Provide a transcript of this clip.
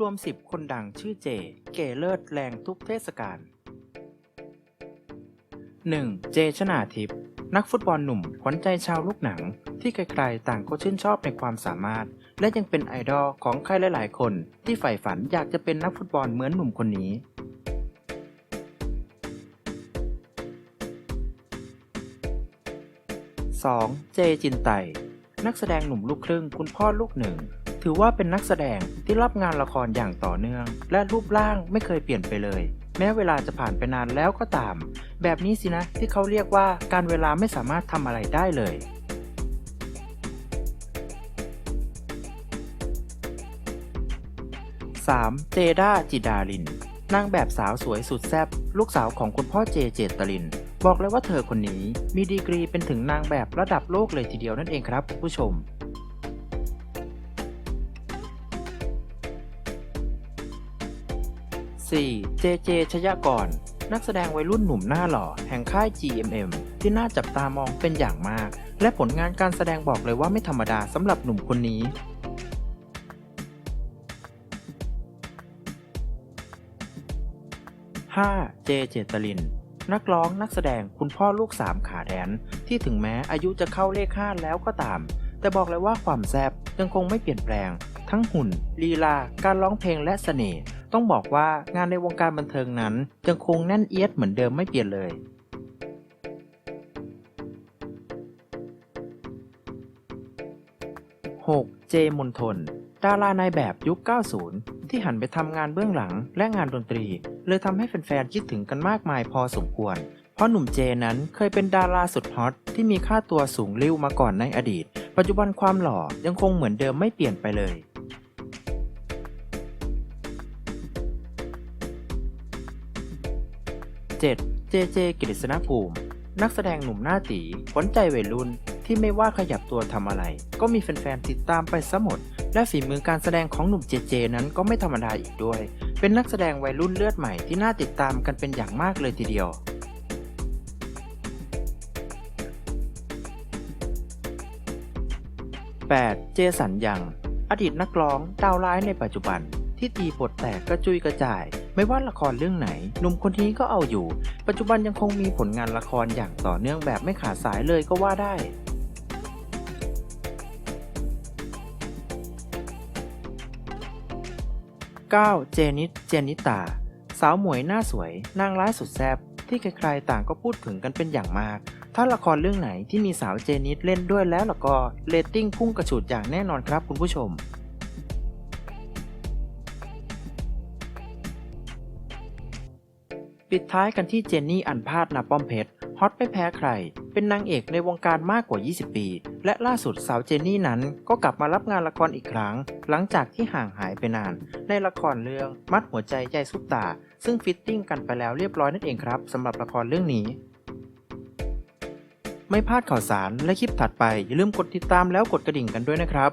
รวม 10 คนดังชื่อเจ เก๋เลิศแรงทุกเทศกาล 1. เจชนาทิพย์นักฟุตบอลหนุ่มขวัญใจชาวลูกหนัง ที่ใครๆต่างก็ชื่นชอบในความสามารถ และยังเป็นไอดอลของใครหลายๆ คน ที่ใฝ่ฝันอยากจะเป็นนักฟุตบอลเหมือนหนุ่มคนนี้ 2. เจจินไต นักแสดงหนุ่มลูกครึ่งคุณพ่อลูกหนึ่ง ถือว่าเป็นนักแสดงที่รับงานละครอย่างต่อเนื่อง และรูปร่างไม่เคยเปลี่ยนไปเลย แม้เวลาจะผ่านไปนานแล้วก็ตาม แบบนี้สินะที่เขาเรียกว่าการเวลาไม่สามารถทำอะไรได้เลย 3. เจด้าจิดาลิน นางแบบสาวสวยสุดแซ่บลูกสาวของคุณพ่อเจเจตลิน บอกเลยว่าเธอคนนี้มีดีกรีเป็นถึงนางแบบระดับโลกเลยทีเดียวนั่นเองครับคุณผู้ชม 4. เจเจชยากร นักแสดงวัยรุ่นหนุ่มหน้าหล่อ แห่งค่าย GMM ที่น่าจับตามองเป็นอย่างมาก และผลงานการแสดงบอกเลยว่าไม่ธรรมดาสำหรับหนุ่มคนนี้ 5. เจเจตลิน นักร้องนักแสดงคุณพ่อลูกสามขาแดน ที่ถึงแม้อายุจะเข้าเลขห้าแล้วก็ตาม แต่บอกเลยว่าความแซบยังคงไม่เปลี่ยนแปลง ทั้งหุ่น ลีลา การร้องเพลงและเสน่ห์ ต้องบอกว่างานในวงการบันเทิงนั้นยังคงแน่นเอียดเหมือนเดิมไม่เปลี่ยนเลย 6. เจมนทน ดารานายแบบยุค 90 ที่หันไปทำงานเบื้องหลังและงานดนตรี เลยทำให้แฟนๆคิดถึงกันมากมายพอสมควร เพราะหนุ่มเจนั้นเคยเป็นดาราสุดฮอตที่มีค่าตัวสูงริ่วมาก่อนในอดีต ปัจจุบันความหล่อยังคงเหมือนเดิมไม่เปลี่ยนไปเลย 7. เจเจกฤษณภูมิ นักแสดงหนุ่มหน้าตีขวัญใจวัยรุ่นที่ไม่ว่าขยับตัวทำอะไร ก็มีแฟนๆติดตามไปซะหมด และฝีมือการแสดงของหนุ่มเจเจนั้นก็ไม่ธรรมดาอีกด้วย เป็นนักแสดงวัยรุ่นเลือดใหม่ที่น่าติดตามกันเป็นอย่างมากเลยทีเดียว 8. เจสันยัง อดีตนักร้องดาวร้ายในปัจจุบัน ที่ตีบทแตกกระจุยกระจาย ไม่ว่าละครเรื่องไหนหนุ่มคนนี้ก็เอาอยู่ ปัจจุบันยังคงมีผลงานละครอย่างต่อเนื่องแบบไม่ขาดสายเลยก็ว่าได้ 9. เจนิสเจนิตา สาวหมวยหน้าสวย นางร้ายสุดแซ่บที่ใครๆต่างก็พูดถึงกันเป็นอย่างมาก ถ้าละครเรื่องไหนที่มีสาวเจนิสเล่นด้วยแล้วล่ะก็เรตติ้งพุ่งกระฉูดอย่างแน่นอนครับคุณผู้ชม ปิดท้ายกันที่เจนนี่อันพาดนาป้อมเพชรฮอตไม่แพ้ใคร เป็นนางเอกในวงการมากกว่า 20 ปี และล่าสุดสาวเจนนี่นั้นก็กลับมารับงานละครอีกครั้ง หลังจากที่ห่างหายไปนาน ในละครเรื่องมัดหัวใจใจซุปตา ซึ่งฟิตติ้งกันไปแล้วเรียบร้อยนั่นเองครับสำหรับละครเรื่องนี้ ไม่พลาดข่าวสารและคลิปถัดไปอย่าลืมกดติดตามแล้วกดกระดิ่งกันด้วยนะครับ